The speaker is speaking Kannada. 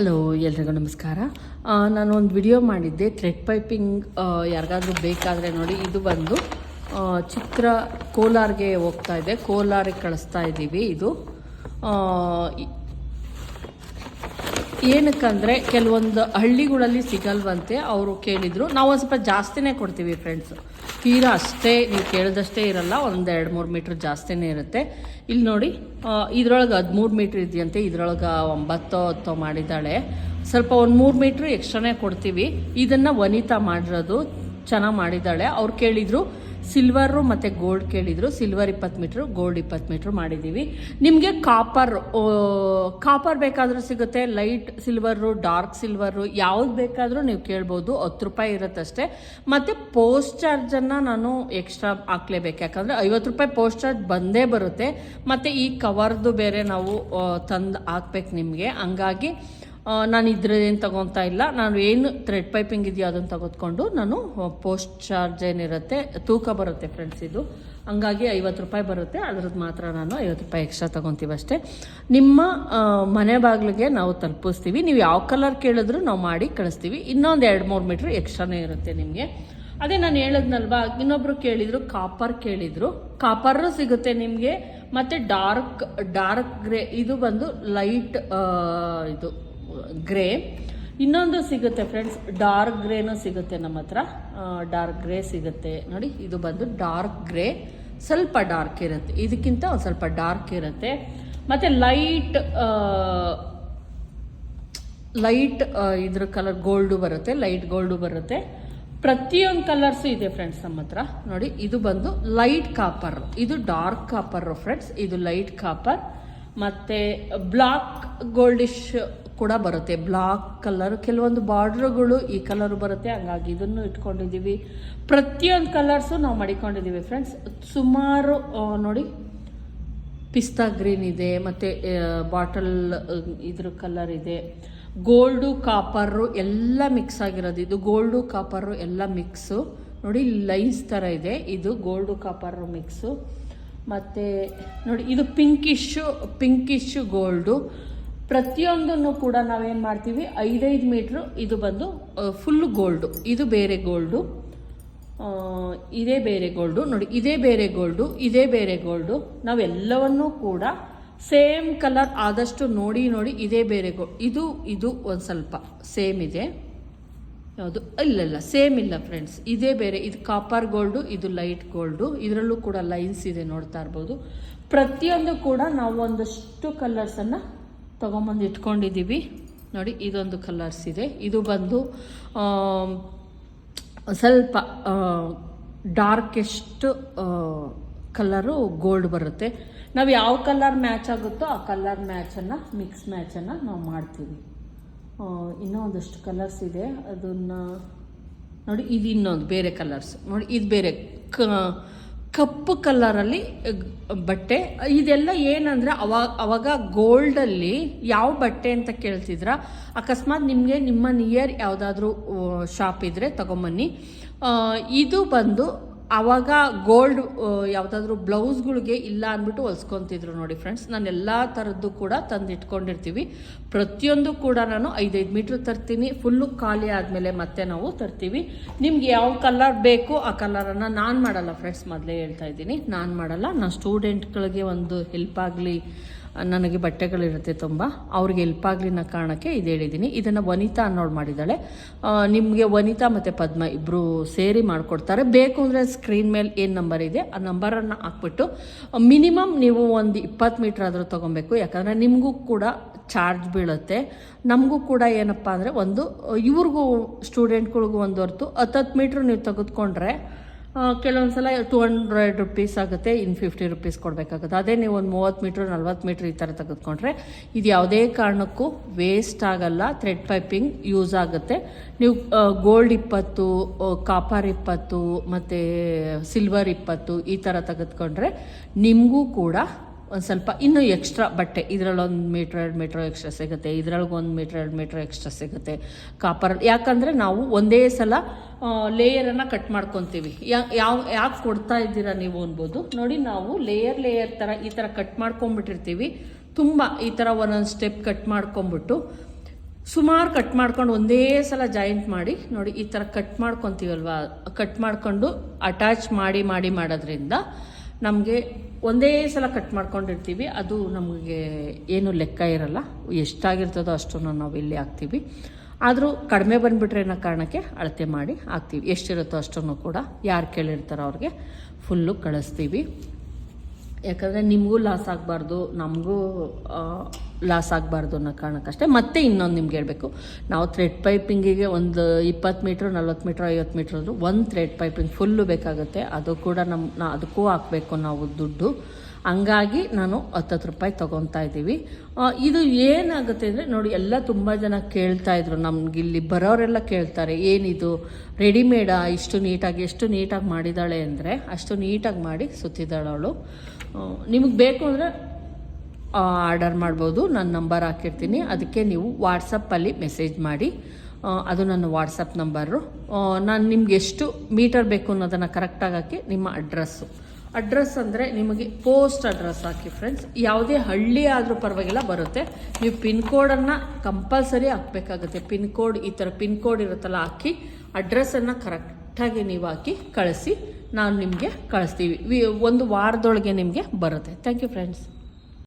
ಹಲೋ ಎಲ್ರಿಗೂ ನಮಸ್ಕಾರ. ನಾನು ಒಂದು ವಿಡಿಯೋ ಮಾಡಿದ್ದೆ. ಥ್ರೆಡ್ ಪೈಪಿಂಗ್ ಯಾರಿಗಾದರೂ ಬೇಕಾದರೆ ನೋಡಿ, ಇದು ಬಂದು ಚಿತ್ರ ಕೋಲಾರ್ಗೆ ಹೋಗ್ತಾ ಇದೆ. ಕೋಲಾರಿಗೆ ಕಳಿಸ್ತಾ ಇದ್ದೀವಿ ಇದು. ಏನಕ್ಕಂದರೆ ಕೆಲವೊಂದು ಹಳ್ಳಿಗಳಲ್ಲಿ ಸಿಗಲ್ವಂತೆ, ಅವರು ಕೇಳಿದರು. ನಾವು ಒಂದು ಸ್ವಲ್ಪ ಜಾಸ್ತಿನೇ ಕೊಡ್ತೀವಿ ಫ್ರೆಂಡ್ಸ್ ತೀರಾ ಅಷ್ಟೇ ನೀವು ಕೇಳಿದಷ್ಟೇ ಇರಲ್ಲ ಒಂದು ಎರಡು ಮೂರು ಮೀಟ್ರ್ ಜಾಸ್ತಿನೇ ಇರುತ್ತೆ. ಇಲ್ಲಿ ನೋಡಿ ಇದ್ರೊಳಗೆ ಹದಿಮೂರು ಮೀಟ್ರ್ ಇದೆಯಂತೆ, ಇದ್ರೊಳಗೆ ಒಂಬತ್ತೋ ಹತ್ತೋ ಮಾಡಿದ್ದಾಳೆ. ಸ್ವಲ್ಪ ಒಂದು ಮೂರು ಮೀಟ್ರ್ ಎಕ್ಸ್ಟ್ರಾನೇ ಕೊಡ್ತೀವಿ. ಇದನ್ನು ವನಿತಾ ಮಾಡಿರೋದು, ಚೆನ್ನಾಗಿ ಮಾಡಿದ್ದಾಳೆ. ಅವ್ರು ಕೇಳಿದರು ಸಿಲ್ವರು ಮತ್ತು ಗೋಲ್ಡ್ ಕೇಳಿದರು. ಸಿಲ್ವರ್ ಇಪ್ಪತ್ತು ಮೀಟ್ರು ಗೋಲ್ಡ್ ಇಪ್ಪತ್ತು ಮೀಟ್ರು ಮಾಡಿದ್ದೀವಿ ನಿಮಗೆ ಕಾಪರ್ ಕಾಪರ್ ಬೇಕಾದರೂ ಸಿಗುತ್ತೆ. ಲೈಟ್ ಸಿಲ್ವರು ಡಾರ್ಕ್ ಸಿಲ್ವರು ಯಾವ್ದು ಬೇಕಾದರೂ ನೀವು ಕೇಳ್ಬೋದು. ಹತ್ತು ರೂಪಾಯಿ ಇರುತ್ತಷ್ಟೇ. ಮತ್ತು ಪೋಸ್ಟ್ ಚಾರ್ಜನ್ನು ನಾನು ಎಕ್ಸ್ಟ್ರಾ ಹಾಕ್ಲೇಬೇಕು. ಯಾಕಂದರೆ ಐವತ್ತು ರೂಪಾಯಿ ಪೋಸ್ಟ್ ಚಾರ್ಜ್ ಬಂದೇ ಬರುತ್ತೆ. ಮತ್ತು ಈ ಕವರ್ದು ಬೇರೆ ನಾವು ತಂದು ಹಾಕ್ಬೇಕು ನಿಮಗೆ. ಹಂಗಾಗಿ ನಾನು ಇದ್ರದ್ದೇನು ತಗೊತಾ ಇಲ್ಲ. ನಾನು ಏನು ಥ್ರೆಡ್ ಪೈಪಿಂಗ್ ಇದೆಯೋ ಅದನ್ನು ತೆಗೆದುಕೊಂಡು ನಾನು ಪೋಸ್ಟ್ ಚಾರ್ಜ್ ಏನಿರುತ್ತೆ, ತೂಕ ಬರುತ್ತೆ ಫ್ರೆಂಡ್ಸ್ ಇದು. ಹಂಗಾಗಿ ಐವತ್ತು ರೂಪಾಯಿ ಬರುತ್ತೆ. ಅದ್ರದ್ದು ಮಾತ್ರ ನಾನು ಐವತ್ತು ರೂಪಾಯಿ ಎಕ್ಸ್ಟ್ರಾ ತೊಗೊತೀವಿ ಅಷ್ಟೇ. ನಿಮ್ಮ ಮನೆ ಬಾಗಿಲಿಗೆ ನಾವು ತಲುಪಿಸ್ತೀವಿ. ನೀವು ಯಾವ ಕಲರ್ ಕೇಳಿದ್ರು ನಾವು ಮಾಡಿ ಕಳಿಸ್ತೀವಿ. ಇನ್ನೊಂದು ಎರಡು, ಮೂರು ಮೀಟ್ರ್ ಎಕ್ಸ್ಟ್ರಾನೇ ಇರುತ್ತೆ ನಿಮಗೆ. ಅದೇ ನಾನು ಹೇಳಿದ್ನಲ್ವಾ, ಇನ್ನೊಬ್ರು ಕೇಳಿದ್ರು ಕಾಪರ್ ಕೇಳಿದ್ರು. ಕಾಪರ್ ಸಿಗುತ್ತೆ ನಿಮಗೆ. ಮತ್ತೆ ಡಾರ್ಕ್ ಡಾರ್ಕ್ ಗ್ರೇ ಇದು ಬಂದು ಲೈಟ್ ಇದು. ಗ್ರೇ. ಇನ್ನೊಂದು ಸಿಗುತ್ತೆ ಫ್ರೆಂಡ್ಸ್ ಡಾರ್ಕ್ ಗ್ರೇನೂ ಸಿಗುತ್ತೆ ನಮ್ಮ ಹತ್ರ. ಡಾರ್ಕ್ ಗ್ರೇ ಸಿಗುತ್ತೆ. ನೋಡಿ, ಇದು ಬಂದು ಡಾರ್ಕ್ ಗ್ರೇ ಸ್ವಲ್ಪ ಡಾರ್ಕ್ ಇರುತ್ತೆ. ಇದಕ್ಕಿಂತ ಒಂದು ಸ್ವಲ್ಪ ಡಾರ್ಕ್ ಇರುತ್ತೆ. ಮತ್ತು ಲೈಟ್ ಲೈಟ್ ಇದ್ರ ಕಲರ್ ಗೋಲ್ಡು ಬರುತ್ತೆ. ಲೈಟ್ ಗೋಲ್ಡು ಬರುತ್ತೆ. ಪ್ರತಿಯೊಂದು ಕಲರ್ಸು ಇದೆ ಫ್ರೆಂಡ್ಸ್ ನಮ್ಮ ಹತ್ರ. ನೋಡಿ, ಇದು ಬಂದು ಲೈಟ್ ಕಾಪರ್ ಇದು ಡಾರ್ಕ್ ಕಾಪರ್ ಫ್ರೆಂಡ್ಸ್ ಇದು ಲೈಟ್ ಕಾಪರ್ ಮತ್ತೆ ಬ್ಲಾಕ್ ಗೋಲ್ಡಿಶ್ ಕೂಡ ಬರುತ್ತೆ. ಬ್ಲಾಕ್ ಕಲರ್ ಕೆಲವೊಂದು ಬಾರ್ಡ್ರುಗಳು ಈ ಕಲರ್ ಬರುತ್ತೆ. ಹಂಗಾಗಿ ಇದನ್ನು ಇಟ್ಕೊಂಡಿದ್ದೀವಿ. ಪ್ರತಿಯೊಂದು ಕಲರ್ಸು ನಾವು ಮಾಡಿಕೊಂಡಿದ್ದೀವಿ ಫ್ರೆಂಡ್ಸ್ ಸುಮಾರು ನೋಡಿ, ಪಿಸ್ತಾ ಗ್ರೀನ್ ಇದೆ, ಮತ್ತು ಬಾಟಲ್ ಇದ್ರ ಕಲರ್ ಇದೆ. ಗೋಲ್ಡು ಕಾಪರು ಎಲ್ಲ ಮಿಕ್ಸ್ ಆಗಿರೋದು. ಇದು ಗೋಲ್ಡು ಕಾಪರು ಎಲ್ಲ ಮಿಕ್ಸು ನೋಡಿ ಲೈನ್ಸ್ ಥರ ಇದೆ. ಇದು ಗೋಲ್ಡು ಕಾಪರು ಮಿಕ್ಸು ಮತ್ತು, ನೋಡಿ, ಇದು ಪಿಂಕಿಶು ಪಿಂಕಿಶು ಗೋಲ್ಡು ಪ್ರತಿಯೊಂದನ್ನು ಕೂಡ ನಾವೇನು ಮಾಡ್ತೀವಿ? ಐದೈದು ಮೀಟ್ರು ಇದು ಬಂದು ಫುಲ್ ಗೋಲ್ಡು ಇದು ಬೇರೆ ಗೋಲ್ಡು ಇದೇ ಬೇರೆ ಗೋಲ್ಡು ನೋಡಿ, ಇದೇ ಬೇರೆ ಗೋಲ್ಡು ಇದೇ ಬೇರೆ ಗೋಲ್ಡು ನಾವೆಲ್ಲವನ್ನೂ ಕೂಡ ಸೇಮ್ ಕಲರ್ ಆದಷ್ಟು ನೋಡಿ ನೋಡಿ ಇದೇ ಬೇರೆ ಗೋಲ್ಡ್ ಇದು ಇದು ಒಂದು ಸ್ವಲ್ಪ ಸೇಮ್ ಇದೆ. ಯಾವುದು? ಇಲ್ಲ ಸೇಮ್ ಇಲ್ಲ ಫ್ರೆಂಡ್ಸ್ ಇದೇ ಬೇರೆ, ಇದು ಕಾಪರ್ ಗೋಲ್ಡು ಇದು ಲೈಟ್ ಗೋಲ್ಡು ಇದರಲ್ಲೂ ಕೂಡ ಲೈನ್ಸ್ ಇದೆ ನೋಡ್ತಾ ಇರ್ಬೋದು. ಪ್ರತಿಯೊಂದು ಕೂಡ ನಾವು ಒಂದಷ್ಟು ಕಲರ್ಸನ್ನು ತೊಗೊಂಬಂದು ಇಟ್ಕೊಂಡಿದ್ದೀವಿ. ನೋಡಿ, ಇದೊಂದು ಕಲರ್ಸ್ ಇದೆ. ಇದು ಬಂದು ಸ್ವಲ್ಪ ಡಾರ್ಕೆಸ್ಟ್ ಕಲರು ಗೋಲ್ಡ್ ಬರುತ್ತೆ. ನಾವು ಯಾವ ಕಲರ್ ಮ್ಯಾಚ್ ಆಗುತ್ತೋ ಆ ಕಲರ್ ಮ್ಯಾಚನ್ನು ಮಿಕ್ಸ್ ಮ್ಯಾಚನ್ನು ನಾವು ಮಾಡ್ತೀವಿ. ಇನ್ನೂ ಒಂದಷ್ಟು ಕಲರ್ಸ್ ಇದೆ. ಅದನ್ನು, ನೋಡಿ, ಇದು ಇನ್ನೊಂದು, ಬೇರೆ ಕಲರ್ಸ್ ನೋಡಿ, ಇದು ಬೇರೆ, ಕ ಕಪ್ಪು ಕಲ್ಲರಲ್ಲಿ ಬಟ್ಟೆ. ಇದೆಲ್ಲ ಏನಂದರೆ ಅವಾಗ ಅವಾಗ ಗೋಲ್ಡಲ್ಲಿ ಯಾವ ಬಟ್ಟೆ ಅಂತ ಕೇಳ್ತಿದ್ರ, ಅಕಸ್ಮಾತ್ ನಿಮಗೆ ನಿಮ್ಮ ನಿಯರ್ ಯಾವುದಾದ್ರೂ ಶಾಪ್ ಇದ್ದರೆ ತಗೊಂಬನ್ನಿ. ಇದು ಬಂದು ಆವಾಗ ಗೋಲ್ಡ್ ಯಾವುದಾದ್ರೂ ಬ್ಲೌಸ್ಗಳಿಗೆ ಇಲ್ಲ ಅಂದ್ಬಿಟ್ಟು ಹೊಲ್ಸ್ಕೊತಿದ್ರು ನೋಡಿ ಫ್ರೆಂಡ್ಸ್ ನಾನು ಎಲ್ಲ ಥರದ್ದು ಕೂಡ ತಂದು ಇಟ್ಕೊಂಡಿರ್ತೀವಿ ಪ್ರತಿಯೊಂದು ಕೂಡ ನಾನು ಐದೈದು ಮೀಟ್ರ್ ತರ್ತೀನಿ. ಫುಲ್ಲು ಖಾಲಿ ಆದಮೇಲೆ ಮತ್ತೆ ನಾವು ತರ್ತೀವಿ. ನಿಮ್ಗೆ ಯಾವ ಕಲರ್ ಬೇಕು ಆ ಕಲರನ್ನು ನಾನು ಮಾಡಲ್ಲ ಫ್ರೆಂಡ್ಸ್ ಮೊದಲೇ ಹೇಳ್ತಾ ಇದ್ದೀನಿ. ನಾನು ಮಾಡಲ್ಲ. ನಾನು ಸ್ಟೂಡೆಂಟ್ಗಳಿಗೆ ಒಂದು ಹೆಲ್ಪ್ ಆಗಲಿ ನನಗೆ ಬಟ್ಟೆಗಳಿರುತ್ತೆ ತುಂಬ. ಅವ್ರಿಗೆ ಹೆಲ್ಪ್ ಆಗಲಿ ಅನ್ನೋ ಕಾರಣಕ್ಕೆ ಇದು ಹೇಳಿದ್ದೀನಿ ಇದನ್ನು ವನಿತಾ ಅನ್ನೋಳು ಮಾಡಿದ್ದಾಳೆ. ನಿಮಗೆ ವನಿತಾ ಮತ್ತು ಪದ್ಮ ಇಬ್ಬರು ಸೇರಿ ಮಾಡಿಕೊಡ್ತಾರೆ. ಬೇಕು ಅಂದರೆ ಸ್ಕ್ರೀನ್ ಮೇಲೆ ಏನು ನಂಬರ್ ಇದೆ, ಆ ನಂಬರನ್ನು ಹಾಕ್ಬಿಟ್ಟು ಮಿನಿಮಮ್ ನೀವು ಒಂದು ಇಪ್ಪತ್ತು ಮೀಟ್ರ್ ಆದರೂ ತೊಗೊಬೇಕು. ಯಾಕಂದರೆ ನಿಮಗೂ ಕೂಡ ಚಾರ್ಜ್ ಬೀಳುತ್ತೆ. ನಮಗೂ ಕೂಡ ಏನಪ್ಪ ಅಂದರೆ ಒಂದು, ಇವ್ರಿಗೂ ಸ್ಟೂಡೆಂಟ್ಗಳಿಗೂ ಒಂದು ಹೊರ್ತು ಹತ್ತತ್ತು ಮೀಟ್ರ್ ನೀವು ತೆಗೆದುಕೊಂಡ್ರೆ ಕೆಲವೊಂದು ಸಲ ಟು ಹಂಡ್ರೆಡ್ ರುಪೀಸ್ ಆಗುತ್ತೆ, ಇನ್ ಫಿಫ್ಟಿ ರುಪೀಸ್ ಕೊಡಬೇಕಾಗುತ್ತೆ. ಅದೇ ನೀವು ಒಂದು ಮೂವತ್ತು ಮೀಟ್ರ್ ನಲ್ವತ್ತು ಮೀಟ್ರ್ ಈ ಥರ ತೆಗೆದುಕೊಂಡ್ರೆ, ಇದು ಯಾವುದೇ ಕಾರಣಕ್ಕೂ ವೇಸ್ಟ್ ಆಗಲ್ಲ ಥ್ರೆಡ್ ಪೈಪಿಂಗ್ ಯೂಸ್ ಆಗುತ್ತೆ. ನೀವು ಗೋಲ್ಡ್ ಇಪ್ಪತ್ತು ಕಾಪರ್ ಇಪ್ಪತ್ತು, ಮತ್ತು ಸಿಲ್ವರ್ ಇಪ್ಪತ್ತು ಈ ಥರ ತೆಗೆದುಕೊಂಡ್ರೆ, ನಿಮಗೂ ಕೂಡ ಒಂದು ಸ್ವಲ್ಪ, ಇನ್ನೂ ಎಕ್ಸ್ಟ್ರಾ ಬಟ್ಟೆ. ಇದರಲ್ಲಿ ಒಂದು ಮೀಟ್ರ್ ಎರಡು ಮೀಟ್ರ್ ಎಕ್ಸ್ಟ್ರಾ ಸಿಗುತ್ತೆ. ಇದ್ರೊಳಗೆ ಒಂದು ಮೀಟ್ರ್ ಎರಡು ಮೀಟ್ರ್ ಎಕ್ಸ್ಟ್ರಾ ಸಿಗುತ್ತೆ ಕಾಪರ್ ಯಾಕಂದರೆ ನಾವು ಒಂದೇ ಸಲ ಲೇಯರನ್ನು ಕಟ್ ಮಾಡ್ಕೊತೀವಿ. ಯಾವ, ಯಾಕೆ ಕೊಡ್ತಾ ಇದ್ದೀರಾ ನೀವು ಅನ್ಬೋದು? ನೋಡಿ, ನಾವು ಲೇಯರ್ ಲೇಯರ್ ಥರ ಈ ಥರ ಕಟ್ ಮಾಡ್ಕೊಂಬಿಟ್ಟಿರ್ತೀವಿ ತುಂಬ ಈ ಥರ ಒಂದೊಂದು ಸ್ಟೆಪ್ ಕಟ್ ಮಾಡ್ಕೊಂಬಿಟ್ಟು ಸುಮಾರು ಕಟ್ ಮಾಡ್ಕೊಂಡು ಒಂದೇ ಸಲ ಜಾಯಿಂಟ್ ಮಾಡಿ, ನೋಡಿ, ಈ ಥರ ಕಟ್ ಮಾಡ್ಕೊತೀವಲ್ವಾ? ಕಟ್ ಮಾಡಿಕೊಂಡು ಅಟ್ಯಾಚ್ ಮಾಡಿ ಮಾಡಿ ಮಾಡೋದ್ರಿಂದ ನಮಗೆ ಒಂದೇ ಸಲ ಕಟ್ ಮಾಡ್ಕೊಂಡಿರ್ತೀವಿ. ಅದು ನಮಗೆ ಏನು ಲೆಕ್ಕ ಇರಲ್ಲ. ಎಷ್ಟಾಗಿರ್ತದೋ ಅಷ್ಟನ್ನು ನಾವು ಇಲ್ಲಿ ಹಾಕ್ತೀವಿ. ಆದರೂ ಕಡಿಮೆ ಬಂದುಬಿಟ್ರೆ ಅನ್ನೋ ಕಾರಣಕ್ಕೆ ಅಳತೆ ಮಾಡಿ ಹಾಕ್ತೀವಿ. ಎಷ್ಟಿರುತ್ತೋ ಅಷ್ಟನ್ನು ಕೂಡ ಯಾರು ಕೇಳಿರ್ತಾರೋ ಅವ್ರಿಗೆ ಫುಲ್ಲು ಕಳಿಸ್ತೀವಿ. ಯಾಕಂದರೆ ನಿಮಗೂ ಲಾಸ್ ಆಗಬಾರ್ದು. ನಮಗೂ ಲಾಸ್ ಆಗಬಾರ್ದು ಅನ್ನೋ ಕಾರಣಕ್ಕಷ್ಟೇ. ಮತ್ತೆ ಇನ್ನೊಂದು ನಿಮ್ಗೆ ಹೇಳಬೇಕು. ನಾವು ಥ್ರೆಡ್ ಪೈಪಿಂಗಿಗೆ ಒಂದು ಇಪ್ಪತ್ತು ಮೀಟ್ರ್ ನಲ್ವತ್ತು ಮೀಟ್ರ್ ಐವತ್ತು ಮೀಟ್ರ್ ಅಂದರೂ ಒಂದು ಥ್ರೆಡ್ ಪೈಪಿಂಗ್ ಫುಲ್ಲು ಬೇಕಾಗುತ್ತೆ. ಅದು ಕೂಡ ನಮ್ಮ ನಾ ಅದಕ್ಕೂ ಹಾಕಬೇಕು ನಾವು ದುಡ್ಡು. ಹಂಗಾಗಿ ನಾನು ಹತ್ತತ್ತು ರೂಪಾಯಿ ತೊಗೊತಾ ಇದ್ದೀವಿ. ಇದು ಏನಾಗುತ್ತೆ ಅಂದರೆ ನೋಡಿ, ಎಲ್ಲ ತುಂಬ ಜನ ಕೇಳ್ತಾ ಇದ್ರು. ನಮ್ಗೆ ಇಲ್ಲಿ ಬರೋರೆಲ್ಲ ಕೇಳ್ತಾರೆ, ಏನಿದು? ರೆಡಿಮೇಡಾ ಇಷ್ಟು ನೀಟಾಗಿ, ಎಷ್ಟು ನೀಟಾಗಿ ಮಾಡಿದ್ದಾಳೆ ಅಂದರೆ, ಅಷ್ಟು ನೀಟಾಗಿ ಮಾಡಿ ಸುತ್ತಿದ್ದಾಳೆ ಅವಳು. ನಿಮಗೆ ಬೇಕು ಅಂದರೆ ಆರ್ಡರ್ ಮಾಡ್ಬೋದು. ನನ್ನ ನಂಬರ್ ಹಾಕಿರ್ತೀನಿ. ಅದಕ್ಕೆ ನೀವು ವಾಟ್ಸಪ್ಪಲ್ಲಿ ಮೆಸೇಜ್ ಮಾಡಿ. ಅದು ನನ್ನ ವಾಟ್ಸಪ್ ನಂಬರು. ನಾನು ನಿಮ್ಗೆ ಎಷ್ಟು ಮೀಟರ್ ಬೇಕು ಅನ್ನೋದನ್ನು ಕರೆಕ್ಟಾಗಿ ಹಾಕಿ ನಿಮ್ಮ ಅಡ್ರೆಸ್ಸು. ಅಡ್ರೆಸ್ ಅಂದರೆ ನಿಮಗೆ ಪೋಸ್ಟ್ ಅಡ್ರೆಸ್ ಹಾಕಿ ಫ್ರೆಂಡ್ಸ್ ಯಾವುದೇ ಹಳ್ಳಿ ಆದರೂ ಪರವಾಗಿಲ್ಲ, ಬರುತ್ತೆ. ನೀವು ಪಿನ್ ಕೋಡನ್ನು ಕಂಪಲ್ಸರಿ ಹಾಕಬೇಕಾಗುತ್ತೆ. ಪಿನ್ ಕೋಡ್ ಈ ಥರ ಪಿನ್ ಕೋಡ್ ಇರುತ್ತಲ್ಲ, ಹಾಕಿ ಅಡ್ರೆಸ್ಸನ್ನು ಕರೆಕ್ಟಾಗಿ ನೀವು ಹಾಕಿ ಕಳಿಸಿ. ನಾನು ನಿಮಗೆ ಕಳಿಸ್ತೀವಿ. ಒಂದು ವಾರದೊಳಗೆ ನಿಮಗೆ ಬರುತ್ತೆ. Thank you friends